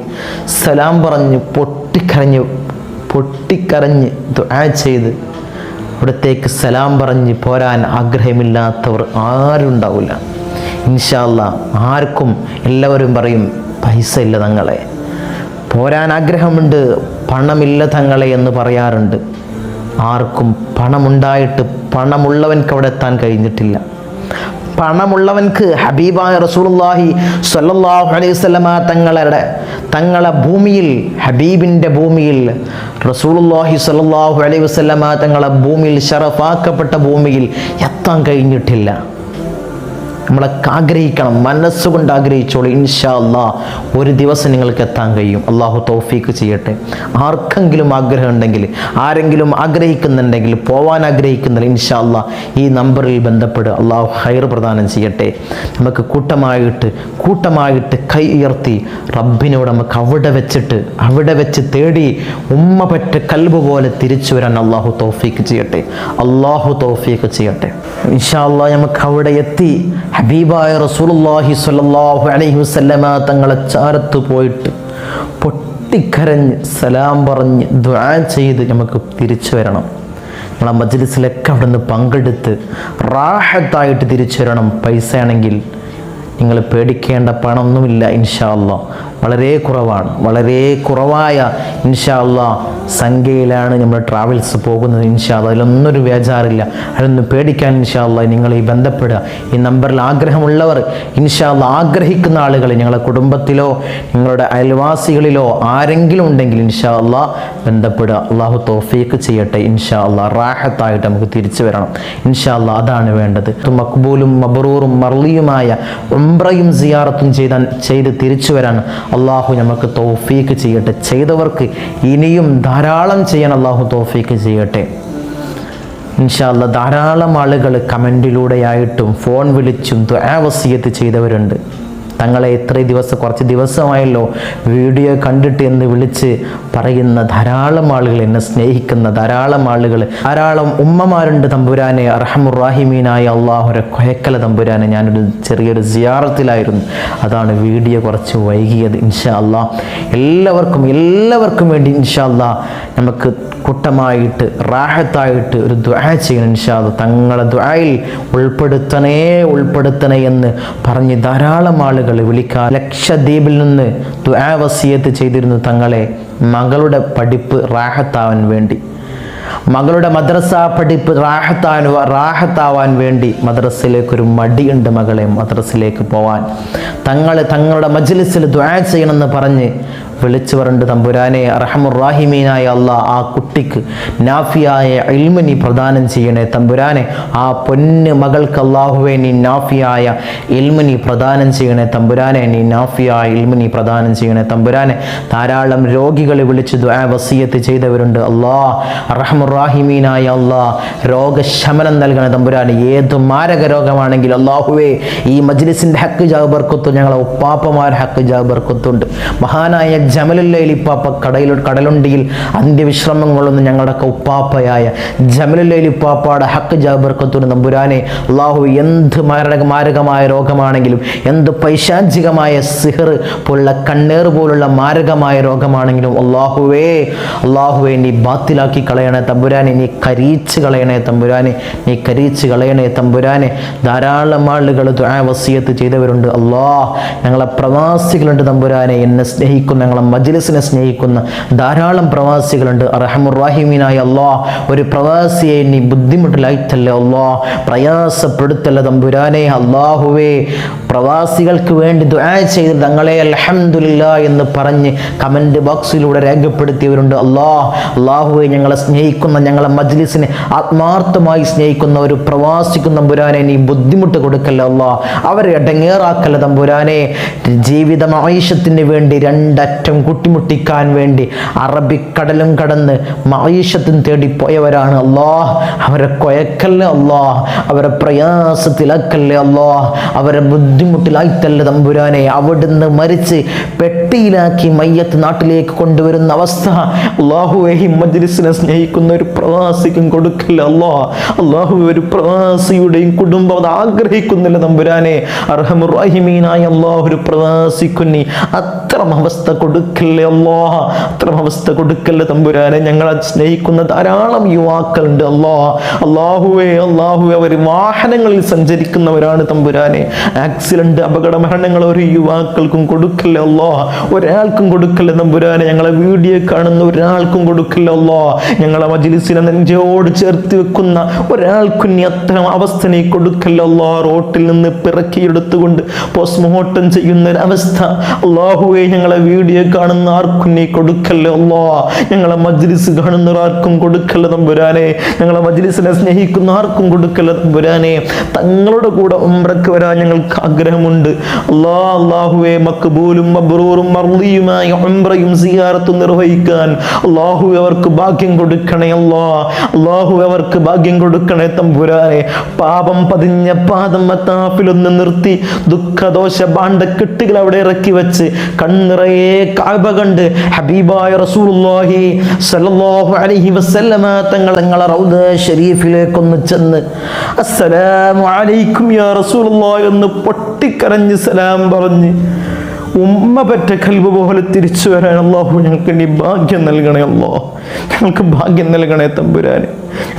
സലാം പറഞ്ഞ് പൊട്ടിക്കരഞ്ഞ് പൊട്ടിക്കരഞ്ഞ് ദുആ ചെയ്ത് അവിടത്തേക്ക് സലാം പറഞ്ഞ് പോരാൻ ആഗ്രഹമില്ലാത്തവർ ആരുണ്ടാവില്ല. ഇൻഷാല്ല ആർക്കും എല്ലാവരും പറയും പൈസ ഇല്ല തങ്ങളെ. പോരാൻ ആഗ്രഹമുണ്ട് പണമില്ല തങ്ങളെ എന്ന് പറയാറുണ്ട്. ആർക്കും പണമുണ്ടായിട്ട് പണമുള്ളവൻക്ക് അവിടെ എത്താൻ കഴിഞ്ഞിട്ടില്ല. പണമുള്ളവൻക്ക് ഹബീബായ റസൂലുള്ളാഹി സ്വല്ലല്ലാഹു അലൈഹി വസല്ലമ തങ്ങളുടെ തങ്ങളെ ഭൂമിയിൽ ഹബീബിന്റെ ഭൂമിയിൽ റസൂലുള്ളാഹി സ്വല്ലല്ലാഹു അലൈഹി വസല്ലമ തങ്ങളെ ഭൂമിയിൽ ഷറഫാക്കപ്പെട്ട ഭൂമിയിൽ എത്താൻ കഴിഞ്ഞിട്ടില്ല. നമ്മളൊക്കെ ആഗ്രഹിക്കണം മനസ്സുകൊണ്ട് ആഗ്രഹിച്ചോളൂ. ഇൻഷാ അല്ലാ ഒരു ദിവസം നിങ്ങൾക്ക് എത്താൻ കഴിയും. അള്ളാഹു തൗഫീക്ക് ചെയ്യട്ടെ. ആർക്കെങ്കിലും ആഗ്രഹം ഉണ്ടെങ്കിൽ ആരെങ്കിലും ആഗ്രഹിക്കുന്നുണ്ടെങ്കിൽ പോവാൻ ആഗ്രഹിക്കുന്നില്ല ഇൻഷാ അല്ലാ ഈ നമ്പറിൽ ബന്ധപ്പെടുക. അള്ളാഹു ഹൈർ പ്രദാനം ചെയ്യട്ടെ. നമുക്ക് കൂട്ടമായിട്ട് കൂട്ടമായിട്ട് കൈ ഉയർത്തി റബ്ബിനോട് നമുക്ക് അവിടെ വെച്ചിട്ട് അവിടെ വെച്ച് തേടി ഉമ്മ പറ്റ കൽബ് പോലെ തിരിച്ചു വരാൻ അള്ളാഹു തൗഫീക്ക് ചെയ്യട്ടെ. അള്ളാഹു തൗഫീക്ക് ചെയ്യട്ടെ. ഇൻഷാ അല്ലാ നമുക്ക് അവിടെ എത്തി ഹബീബായ റസൂലുള്ളാഹി സ്വല്ലല്ലാഹു അലൈഹി വസല്ലമ തങ്ങളെ ചാരത്ത് പോയിട്ട് പൊട്ടിക്കരഞ്ഞ് സലാം പറഞ്ഞ് ദുആ ചെയ്ത് നമുക്ക് തിരിച്ചു വരണം. നമ്മളെ മജ്ലിസിലൊക്കെ അവിടെ നിന്ന് പങ്കെടുത്ത് റാഹത്തായിട്ട് തിരിച്ചു വരണം. പൈസ ആണെങ്കിൽ നിങ്ങൾ പേടിക്കേണ്ട പണമൊന്നുമില്ല ഇൻഷാ അല്ലാ വളരെ കുറവാണ്. വളരെ കുറവായ ഇൻഷാ അല്ലാ സംഖ്യയിലാണ് നമ്മൾ ട്രാവൽസ് പോകുന്നത് ഇൻഷാ അല്ലാ അതിലൊന്നൊരു വേജാറില്ല. അതിലൊന്നും പേടിക്കാൻ ഇൻഷാ അല്ലാ നിങ്ങൾ ഈ ബന്ധപ്പെടുക. ഈ നമ്പറിൽ ആഗ്രഹമുള്ളവർ ഇൻഷാ അല്ലാ ആഗ്രഹിക്കുന്ന ആളുകൾ നിങ്ങളുടെ കുടുംബത്തിലോ നിങ്ങളുടെ അയൽവാസികളിലോ ആരെങ്കിലും ഉണ്ടെങ്കിൽ ഇൻഷാ അല്ലാ ബന്ധപ്പെടുക. അള്ളാഹു തോഫീക്ക് ചെയ്യട്ടെ ഇൻഷാ അല്ലാ റാഹത്തായിട്ട് നമുക്ക് തിരിച്ചു വരണം. ഇൻഷാ അല്ലാ അതാണ് വേണ്ടത്. മക്ബൂലും മബറൂറും മർലിയുമായ ഉംറയും സിയാറത്തും ചെയ്താൻ ചെയ്ത് തിരിച്ചു വരാൻ അള്ളാഹു നമുക്ക് തോഫീക്ക് ചെയ്യട്ടെ. ചെയ്തവർക്ക് ഇനിയും ധാരാളം ചെയ്യാൻ അള്ളാഹു തോഫീക്ക് ചെയ്യട്ടെ. ഇൻഷാല്ല ധാരാളം ആളുകൾ കമന്റിലൂടെയായിട്ടും ഫോൺ വിളിച്ചും ദ്വാവസീയത്ത് ചെയ്തവരുണ്ട്. തങ്ങളെ ഇത്രയും ദിവസം കുറച്ച് ദിവസമായല്ലോ വീഡിയോ കണ്ടിട്ട് എന്ന് വിളിച്ച് പറയുന്ന ധാരാളം ആളുകൾ എന്നെ സ്നേഹിക്കുന്ന ധാരാളം ആളുകൾ. ധാരാളം ഉമ്മമാരുണ്ട് തമ്പുരാനെ. അറഹമുറാഹിമീനായ അള്ളാഹുരെ കൊയക്കല തമ്പുരാനെ. ഞാനൊരു ചെറിയൊരു സിയാറത്തിലായിരുന്നു. അതാണ് വീഡിയോ കുറച്ച് വൈകിയത്. ഇൻഷാ അള്ളാ എല്ലാവർക്കും എല്ലാവർക്കും വേണ്ടി ഇൻഷാ അള്ളാ നമുക്ക് കൂട്ടമായിട്ട് റാഹത്തായിട്ട് ഒരു ദ്വാ ചെയ്യണം ഇൻഷാദ് തങ്ങളെ ദ്വായിൽ ഉൾപ്പെടുത്തണേ ഉൾപ്പെടുത്തണേ എന്ന് പറഞ്ഞ് ധാരാളം ആളുകൾ വിളിക്കാൻ ലക്ഷദ്വീപിൽ നിന്ന് ദുആവസിയത്ത് വസിയത്ത് ചെയ്തിരുന്നു തങ്ങളെ മകളുടെ പഠിപ്പ് റാഹത്താവാൻ വേണ്ടി മകളുടെ മദ്രസ പഠിപ്പ് റാഹത്താൻ റാഹത്താവാൻ വേണ്ടി മദ്രസയിലേക്ക് ഒരു മടിയുണ്ട് മകളെ മദ്രസയിലേക്ക് പോവാൻ. തങ്ങളെ തങ്ങളുടെ മജ്ലിസിൽ ദ്വാ ചെയ്യണമെന്ന് പറഞ്ഞ് വിളിച്ചു പറഞ്ഞു തമ്പുരാനെ റഹമുറാഹിമീനായ അല്ല ആ കുട്ടിക്ക് നാഫിയായ ഇൽമ പ്രദാനം ചെയ്യണേ. തമ്പുരാനെ ആ പൊന്ന് മകൾക്ക് അള്ളാഹുവെ നീ നാഫിയായ ഇൽമ പ്രദാനം ചെയ്യണേ. തമ്പുരാനെ നീ നാഫിയായ ഇൽമ പ്രദാനം ചെയ്യണേ. തമ്പുരാനെ ധാരാളം രോഗികളെ വിളിച്ച് വസീയത്ത് ചെയ്തവരുണ്ട്. അല്ലാ റഹമുറാഹിമീനായ അല്ലാ രോഗശമനം നൽകണ. തമ്പുരാനെ ഏത് മാരക രോഗമാണെങ്കിലും അള്ളാഹുവേ ഈ മജ്ലിസിന്റെ ഹക്ക് ജാബർക്കത്തും ഞങ്ങളെ ഉപ്പാപ്പമാർ ഹക്ക് ജാബർക്കത്തുണ്ട്. മഹാനായ ജമലുല്ലയിലിപ്പാപ്പ കടയിൽ കടലുണ്ടിയിൽ അന്ത്യവിശ്രമം കൊള്ളുന്ന ഞങ്ങളുടെയൊക്കെ ഉപ്പാപ്പയായ. ജമലുല്ലയിലിപ്പാപ്പയുടെ ഹക്ക് ജാബർക്കത്തൂർ നമ്പുരാനെ അള്ളാഹു എന്ത് മാരക മാരകമായ രോഗമാണെങ്കിലും എന്ത് പൈശാചികമായ സിഹർ പോലുള്ള കണ്ണേർ പോലുള്ള മാരകമായ രോഗമാണെങ്കിലും അള്ളാഹുവേ അള്ളാഹുവേ നീ ബാത്തിലാക്കി കളയണേ തമ്പുരാനെ നീ കരീച്ച് കളയണേ തമ്പുരാനെ നീ കരീച്ച് കളയണേ തമ്പുരാനെ. ധാരാളം ആളുകൾ വസിയത്ത് ചെയ്തവരുണ്ട്. അള്ളാഹ് ഞങ്ങളെ പ്രവാസികളുണ്ട് തമ്പുരാനെ എന്നെ സ്നേഹിക്കുന്ന ഞങ്ങളെ മജ്ലിസിനെ സ്നേഹിക്കുന്ന ധാരാളം പ്രവാസികളുണ്ട്. റഹമുറാഹിമീനായ അല്ലാ ഒരു പ്രവാസിയെ നീ ബുദ്ധിമുട്ടിലായിട്ടല്ലേ അല്ലാ പ്രയാസപ്പെടുത്തല്ല തമ്പുരാനെ? അള്ളാഹുവേ പ്രവാസികൾക്ക് വേണ്ടി ദുആ ചെയ്ത് തങ്ങളെ അലഹമില്ല എന്ന് പറഞ്ഞ് കമന്റ് ബോക്സിലൂടെ രേഖപ്പെടുത്തിയവരുണ്ട്. അള്ളാ അള്ളാഹുവെ ഞങ്ങളെ സ്നേഹിക്കുന്ന ഞങ്ങളെ മജ്ലിസിനെ ആത്മാർത്ഥമായി സ്നേഹിക്കുന്ന ഒരു പ്രവാസിക്കും തമ്പുരാനെ നീ ബുദ്ധിമുട്ട് കൊടുക്കല്ല അള്ളാ അവരെ ഇടങ്ങേറാക്കല്ല തമ്പുരാനെ? ജീവിതം വേണ്ടി രണ്ടറ്റം കുട്ടിമുട്ടിക്കാൻ വേണ്ടി അറബിക്കടലും കടന്ന് മായുഷത്തും തേടിപ്പോയവരാണ് അല്ലോ അവരെ കൊയക്കല്ലേ അല്ലോ അവരെ പ്രയാസത്തിലാക്കല്ലേ അല്ലോ അവരെ ബുദ്ധിമുട്ടിലായിത്തല്ല തമ്പുരാനെ. അവിടുന്ന് മരിച്ച് പെട്ടിയിലാക്കി മയ്യത്ത് നാട്ടിലേക്ക് കൊണ്ടുവരുന്ന അവസ്ഥ. അള്ളാഹുവെ മജ്ലിസിനെ സ്നേഹിക്കുന്ന ഒരു പ്രവാസിക്കും കൊടുക്കില്ല അല്ലോ അള്ളാഹു ഒരു പ്രവാസിയുടെയും കുടുംബം അത് ആഗ്രഹിക്കുന്നില്ല തമ്പുരാനെ. അർഹമുറാഹിമീനായ അള്ളാഹു ഒരു പ്രവാസിക്കുന്നി അത്ര അവസ്ഥ കൊടു കൊടുക്കല്ലേ അല്ലോ അത്തരം അവസ്ഥ കൊടുക്കല്ലേ തമ്പുരാനെ? ഞങ്ങളെ സ്നേഹിക്കുന്ന ധാരാളം യുവാക്കളുണ്ട് അല്ലോ അള്ളാഹുവേ അള്ളാഹുവെ അവർ വാഹനങ്ങളിൽ സഞ്ചരിക്കുന്നവരാണ് തമ്പുരാനെ. ആക്സിഡന്റ് അപകട മരണങ്ങൾ ഒരു യുവാക്കൾക്കും കൊടുക്കല്ലേ അല്ലോ ഒരാൾക്കും കൊടുക്കല്ലേ തമ്പുരാനെ? ഞങ്ങളെ വീഡിയോ കാണുന്ന ഒരാൾക്കും കൊടുക്കല്ലേ അല്ലോ ഞങ്ങളെ മജിലിസിനെ നെഞ്ചോട് ചേർത്ത് വെക്കുന്ന ഒരാൾക്കും അത്തരം അവസ്ഥ കൊടുക്കല്ലോ അല്ലോ റോട്ടിൽ നിന്ന് പിറക്കിയെടുത്തുകൊണ്ട് പോസ്റ്റ്മോർട്ടം ചെയ്യുന്ന ഒരു അവസ്ഥ ഞങ്ങളെ വീഡിയോ കാണുന്ന ആർക്കും നീ കൊടുക്കല്ലേ അല്ലോ ഞങ്ങളെ മജ്ലിസ് കാണുന്ന ആർക്കും കൊടുക്കല്ല തമ്പുരാനെ? ഞങ്ങളെ മജ്ലിസിനെ സ്നേഹിക്കുന്ന ആർക്കും കൊടുക്കല്ല തമ്പുരാനെ? തങ്ങളുടെ കൂടെ ഉംറക്ക് വരാൻ ഞങ്ങൾക്ക് ആഗ്രഹമുണ്ട്. അല്ലാ അള്ളാഹുവെ മക്ബൂലും മബ്രൂറും മർദിയുമായ ഉംറയും സിയാറത്തും നിർവഹിക്കാൻ അള്ളാഹു അവർക്ക് ഭാഗ്യം കൊടുക്കണേ അല്ലാ അള്ളാഹു അവർക്ക് ഭാഗ്യം കൊടുക്കണേ തമ്പുരാനെ. പാപം പതിഞ്ഞ പാദം മത്താഫിലൊന്ന് നിർത്തി ദുഃഖദോഷ ഭാണ്ഡക്കെട്ടുകൾ അവിടെ ഇറക്കി വെച്ച് കണ്ണിറയെ കാബ കണ്ട് ഹബീബായ റസൂലുള്ളാഹി സല്ലല്ലാഹു അലൈഹി വസല്ലമ തങ്ങൾ തങ്ങളെ റൗദ ഷരീഫിലേക്കൊന്ന് ചെന്ന് അസ്സലാമു അലൈക്കും യാ റസൂലുള്ളാഹി എന്ന് പൊട്ടിക്കരഞ്ഞ് സലാം പറഞ്ഞ് ഉമ്മ പറ്റ കൽവ് പോലെ തിരിച്ചു വരാൻ അള്ളാഹു ഞങ്ങൾക്ക് നീ ഭാഗ്യം നൽകണേ അല്ലോ ഞങ്ങൾക്ക് ഭാഗ്യം നൽകണേ തമ്പുരാനെ.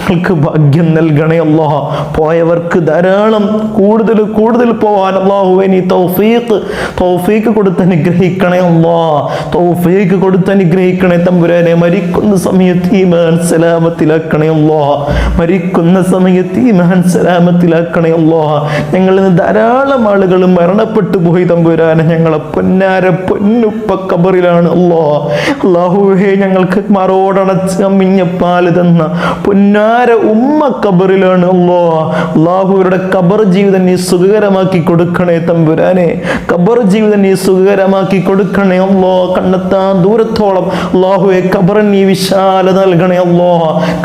ഞങ്ങൾക്ക് ഭാഗ്യം നൽകണേ അല്ലാഹ പോയവർക്ക് ധാരാളം കൂടുതൽ കൂടുതൽ പോവാൻ അള്ളാഹുവെ നീ തൗഫീഖ് തൗഫീഖ് കൊടുത്ത് അനുഗ്രഹിക്കണേ അല്ലോ തൗഫീഖ് കൊടുത്ത് അനുഗ്രഹിക്കണേ തമ്പുരാനെ മരിക്കുന്ന സമയത്ത് ഈമാൻ സലാമത്തിലാക്കണേ അല്ലാഹ മരിക്കുന്ന സമയത്ത് ഈമാൻ സലാമത്തിലാക്കണേ അല്ലാഹ ഞങ്ങളിൽ ധാരാളം ആളുകൾ മരണപ്പെട്ടു പോയി തമ്പുരാനെ ഞങ്ങളെ പൊന്നാര പൊന്നുപ്പ കബറിലാണ് അല്ലോ അള്ളാഹുഹേ ഞങ്ങൾക്ക് മറോടണച്ച് മിഞ്ഞപ്പാൽ തന്ന തന്ന പൊന്നാര ഉമ്മ കബറിലാണ് അല്ലോ അള്ളാഹുവരുടെ കബർ ജീവിതം നീ സുഖകരമാക്കി കൊടുക്കണേ തമ്പുരാനെ. കബർ ജീവിതം നീ സുഖകരമാക്കി കൊടുക്കണേ അല്ലോ കണ്ടെത്താൻ ദൂരത്തോളം അള്ളാഹുവെ കബർ നീ വിശാല നൽകണേ അല്ലോ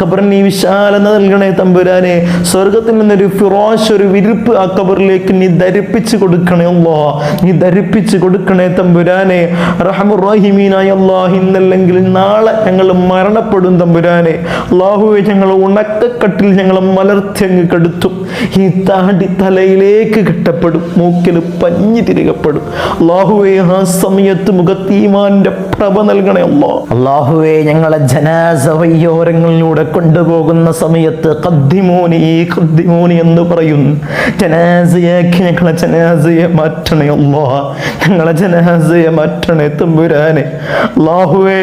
കബർ നീ വിശാല നൽകണേ തമ്പുരാനെ. സ്വർഗത്തിൽ നിന്നൊരു ഫിറോഷ് ഒരു വിരിപ്പ് ആ കബറിലേക്ക് നീ ധരിപ്പിച്ച് കൊടുക്കണേ അല്ലോ നീ ധരിപ്പിച്ച് കൊടുക്കണേ തമ്പുരാനെ. റഹമുറഹിമീനായ അള്ളാഹ് ഇന്നല്ലെങ്കിൽ നാളെ ഞങ്ങൾ മരണപ്പെടും തമ്പുരാനെ. അള്ളാഹുവെ ഞങ്ങൾ ഉണക്കക്കട്ടിൽ ഞങ്ങൾ മലർത്തിയങ്ങ് കെടുത്തും. ഈ താടി തലയിലേക്ക് കെട്ടപ്പെടും. മൂക്കിൽ പഞ്ഞി തിരികപ്പെടും. ലാഹുവേ ആ സമയത്ത് മുഖത്തീമാന്റെ പ്രഭ നൽകണേ അല്ലോ. അള്ളാഹുവെ ഞങ്ങളെ ജനാസ വയ്യോരങ്ങളിലൂടെ കൊണ്ടുപോകുന്ന സമയത്ത് കദ്ദിമോനി കദ്ദിമോനി എന്ന് പറയും. ജനാസയാക്കി ഞങ്ങളെ ജനാസയെ മാറ്റണേ അല്ലോ. ഞങ്ങളെ ജനാസയെ മാറ്റണേ തമ്പുരാനെ. അള്ളാഹുവേ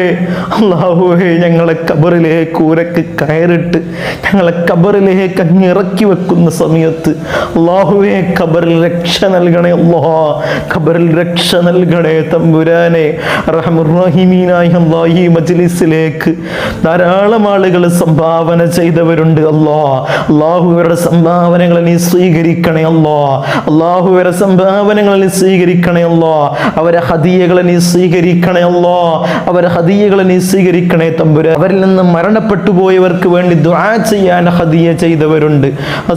അള്ളാഹുവേ ഞങ്ങളെ കബറിലേക്ക് ഊരക്ക് കയറിട്ട് ഞങ്ങളെ കബറിലേക്ക് അങ്ങിറക്കി വെക്കുന്ന സമയത്ത് അള്ളാഹുവേ കബറിൽ രക്ഷ നൽകണേ അല്ലോ. കബറിൽ രക്ഷ നൽകണേ തമ്പുരാനെ. റഹമുറഹിമീനായ അള്ളാഹി മജ്ലിസിലേക്ക് ധാരാളം ആളുകൾ സംഭാവന ചെയ്തവരുണ്ട് അല്ലോ. അള്ളാഹുവരുടെ സംഭാവനകളെ നീ സ്വീകരിക്കണേ അല്ലോ. അള്ളാഹുവരുടെ സംഭാവനകളെ നീ സ്വീകരിക്കണേ അല്ലോ. അവരെ ഹദിയകളെ നീ സ്വീകരിക്കണേ അല്ലോ. അവരെ ഹദിയകളെ നീ സ്വീകരിക്കണേ തമ്പുര. അവരിൽ നിന്ന് മരണപ്പെട്ടു പോയവർക്ക് വേണ്ടി ദ്വാ ചെയ്യാൻ ഹദിയ ചെയ്തവരുണ്ട്.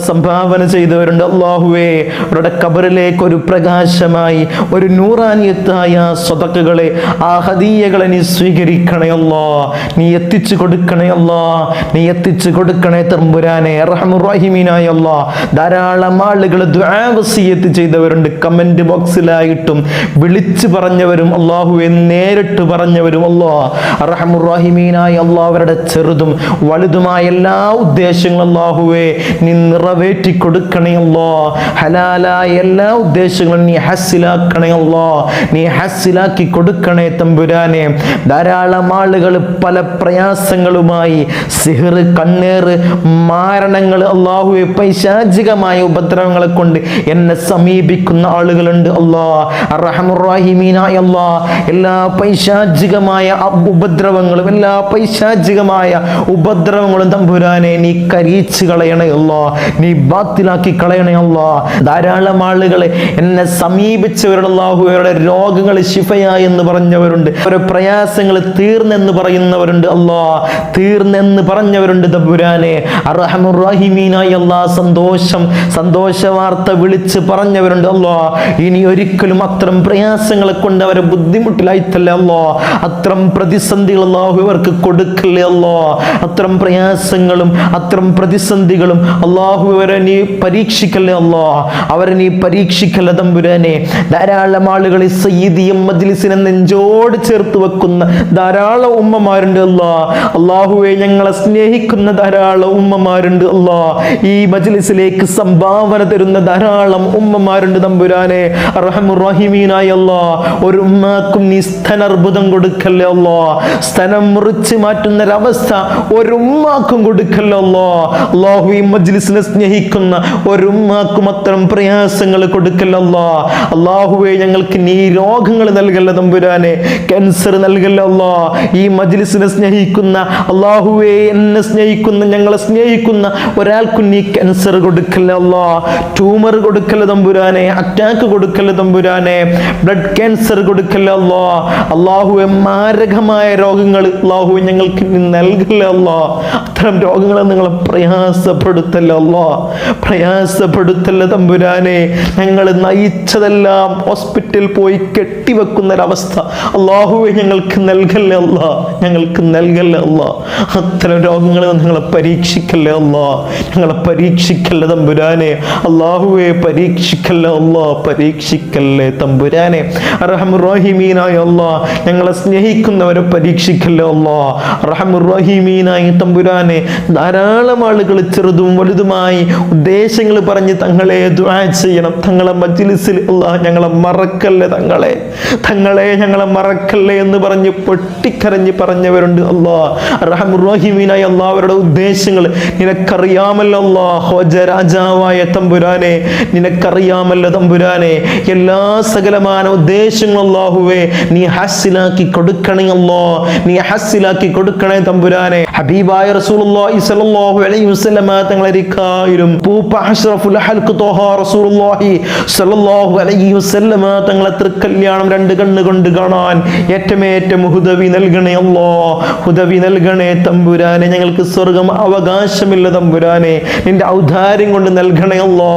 സംഭാവന ചെയ്തവരുണ്ട് അള്ളാഹുവേ അവരുടെ കബറിലേക്ക് ഒരു പ്രകാശമായി ഒരു നൂറാനിയത്തായ സ്വതക്കുകളെ ആ ഹദീയകളെ നീ സ്വീകരിക്കണേ അല്ലോ നീ എത്തിച്ചു കൊടുക്കണേ അല്ലോ നീ എത്തിച്ചു കൊടുക്കണേ തമ്പുരാനെ റഹമുറഹിമീനായ അല്ലോ ധാരാളം ആളുകൾ ദ്വാവസീയത്ത് ചെയ്തവരുണ്ട്. കമന്റ് ബോക്സിലായിട്ടും വിളിച്ചു പറഞ്ഞവരും അള്ളാഹുവെ നേരിട്ട് പറഞ്ഞവരും അല്ലോ. റഹമുറഹിമീനായ അല്ലോ അവരുടെ ചെറുതും വലുതുമായ എല്ലാ ഉദ്ദേശങ്ങളും അള്ളാഹുവെ നീ നിറവേറ്റി കൊടുക്കണയല്ലോ. ഹലാലായ എല്ലാ ഉദ്ദേശങ്ങളും നീ ഹസ്സിലാക്കണയല്ലോ നീ ഹസ്സിലാക്കി കൊടുക്കണേ തമ്പുരാനെ ധാരാളം ആളുകൾ പല പ്രയാസങ്ങളുമായി സിഹർ കണ്ണേറ് മാരണങ്ങൾ അള്ളാഹുവെ പൈശാചികമായ ഉപദ്രവങ്ങളെ കൊണ്ട് എന്നെ സമീപിക്കുന്ന ആളുകളുണ്ട്. അള്ളാഹ് എല്ലാ പൈശാചികമായ ഉപദ്രവങ്ങളും എല്ലാ പൈശാചികമായ ഉപദ്രവങ്ങളും തമ്പുരാനെ നീ കരീച്ച് കളയണേ നീ ബാത്തിലാക്കി കളയണേ ധാരാളം ആളുകൾ എന്നെ സമീപിച്ചവരുടെ അള്ളാഹുവരുടെ രോഗങ്ങൾ ശിഫയായി എന്ന് പറഞ്ഞവരുണ്ട്. അവരുടെ പ്രയാസങ്ങൾ തീർന്നെന്ന് പറയുന്നവരുണ്ട് അല്ലാ തീർന്നെന്ന് പറഞ്ഞവരുണ്ട് തമ്പുരാനെ അറഹമുറഹിമീനായി അല്ലാ സന്തോഷം സന്തോഷ വാർത്ത വിളിച്ച് പറഞ്ഞവരുണ്ട് അല്ലോ. ഇനി ഒരിക്കലും അത്തരം പ്രയാസങ്ങളെ കൊണ്ട് അവരെ ബുദ്ധിമുട്ടിലായിത്തല്ലേ അല്ലോ. അത്തരം പ്രതിസന്ധികൾ അള്ളാഹു ഇവർക്ക് കൊടുക്കല്ലേ അല്ലോ. അത്തരം പ്രയാസങ്ങളും അത്തരം പ്രതിസന്ധികളും അള്ളാഹു അവരെ നീ പരീക്ഷിക്കല്ലേ അല്ലോ. അവരെ നീ പരീക്ഷിക്കല്ല തമ്പുരാനെ ധാരാളം ആളുകൾ സയ്യിദിയും മജ്ലിസിനെ നെഞ്ചോട് ചേർത്ത് ചേർത്ത് വെക്കുന്ന ധാരാളം ഉമ്മമാരുണ്ട് അല്ലാ. അള്ളാഹുവെ ഞങ്ങളെ സ്നേഹിക്കുന്ന ധാരാളം ഉമ്മമാരുണ്ട് അല്ലാ. ഈ മജ്ലിസിലേക്ക് സംഭാവന തരുന്ന ധാരാളം ഉമ്മമാരുണ്ട് തമ്പുരാനെ. റഹമുറഹിമീനായ അല്ലാ. ഒരു ഉമ്മാക്കും നീ സ്ഥനർബുദം കൊടുക്കല്ലേ അല്ലാ. സ്തനം മുറിച്ച് മാറ്റുന്ന ഒരവസ്ഥ ഒരു ഉമ്മാക്കും കൊടുക്കല്ലോ അള്ളാഹു ഈ മജ്ലിസിനെ സ്നേഹിക്കുന്ന ഒരു ഉമ്മാക്കും അത്തരം പ്രയാസങ്ങൾ കൊടുക്കല്ലോ അള്ളാഹുവെ ഞങ്ങൾക്ക് നീ രോഗങ്ങൾ നൽകല്ല തമ്പുരാനെ. ക്യാൻസർ നൽകല്ല നൽകല്ലോ ഈ മജ്ലിസിനെ സ്നേഹിക്കുന്ന അള്ളാഹുവെ എന്നെ സ്നേഹിക്കുന്ന ഞങ്ങളെ സ്നേഹിക്കുന്ന ഒരാൾക്കും നീ ക്യാൻസർ കൊടുക്കല്ലോ ട്യൂമർ കൊടുക്കല്ല തമ്പുരാനെ? അറ്റാക്ക് കൊടുക്കല്ല തമ്പുരാനെ? ബ്ലഡ് ക്യാൻസർ കൊടുക്കല്ലോ അള്ളാഹുവെ മാരകമായ രോഗങ്ങൾ അള്ളാഹു ഞങ്ങൾക്ക് നൽകല്ലോ അത്തരം രോഗങ്ങളെ നിങ്ങളെ പ്രയാസപ്പെടുത്തല്ലോ പ്രയാസപ്പെടുത്തല്ല തമ്പുരാനെ? ഞങ്ങൾ നയിച്ചതെല്ലാം ഹോസ്പിറ്റലിൽ പോയി കെട്ടിവെക്കുന്ന ഒരവസ്ഥ അള്ളാഹുവെ ഞങ്ങൾക്ക് നൽകല്ലേ അല്ല? ഞങ്ങൾക്ക് നൽകല്ലേ അല്ല? അത്തരം രോഗങ്ങളെ ഞങ്ങളെ പരീക്ഷിക്കല്ലേ അല്ല? ഞങ്ങളെ പരീക്ഷിക്കല്ലേ തമ്പുരാനെ? അള്ളാഹുവെ പരീക്ഷിക്കല്ലേ അല്ല? പരീക്ഷിക്കല്ലേ തമ്പുരാനെ? റഹമുറഹിമീനായ അല്ല ഞങ്ങളെ സ്നേഹിക്കുന്നവരെ പരീക്ഷിക്കല്ലേ അല്ല? റഹമുറഹിമീനായി തമ്പുരാനെ ധാരാളം ആളുകൾ ചെറുതും വലുതുമായി ഉദ്ദേശങ്ങൾ പറഞ്ഞ് തങ്ങളെ ദുആ ചെയ്യണം. തങ്ങളെ മജ്ലിസിൽ അല്ല ഞങ്ങളെ മറക്കല്ലേ തങ്ങളെ? തങ്ങളെ ഞങ്ങളെ മറക്കല്ലേ എന്ന് പറഞ്ഞ് പൊട്ടിക്കരഞ്ഞ് പറഞ്ഞവരുണ്ട് അല്ലാ അല്ലാ അവരുടെ ഉദ്ദേശങ്ങൾ. നിനക്കറിയാമല്ലോ അല്ലാ ഹോജ രാജാവായ തമ്പുരാനെ. നിനക്കറിയാമല്ലോ തമ്പുരാനെ. എല്ലാ സകലമാന ഉദ്ദേശങ്ങളും അല്ലാഹുവേ നീ ഹസ്സിലാക്കി കൊടുക്കണേ അല്ലോ നീ ഹസ്സിലാക്കി കൊടുക്കണേ തമ്പുരാനെ. ഹബീബായ റസൂലുള്ളാഹി സ്വല്ലല്ലാഹു അലൈഹി വസല്ലമ തങ്ങളരിക്കായിരും പൂപ്പ അഷ്റഫുൽ ഹൽഖ് തോഹ റസൂലുള്ളാഹി സ്വല്ലല്ലാഹു അലൈഹി വസല്ലമ തങ്ങളെ തൃക്കല്യാണം രണ്ട് കണ്ണുകൊണ്ട് കാണാൻ ഏറ്റമേറ്റം ഹുദവി നൽകണേ അല്ലോ ഹുദവി നൽകണേ തമ്പുരാനെ ഞങ്ങൾക്ക് സ്വർഗം അവകാശമില്ല തമ്പുരാനെ നിന്റെ ഔദാര്യം കൊണ്ട് നൽകണേ അല്ലോ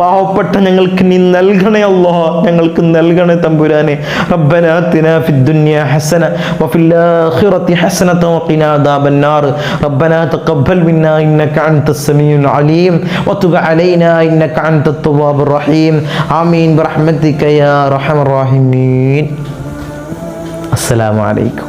പാവപ്പെട്ട ഞങ്ങൾക്ക് നീ നൽകണേ അല്ലോ ഞങ്ങൾക്ക് നൽകണേ തമ്പുരാനെ ربنا آتنا في الدنيا حسنة وفي الآخرة حسنة وقنا عذاب النار ربنا تقبل منا إنك أنت السميع العليم وتب علينا إنك أنت التواب الرحيم آمين برحمتك يا أرحم الراحمين Al salamu alaykum.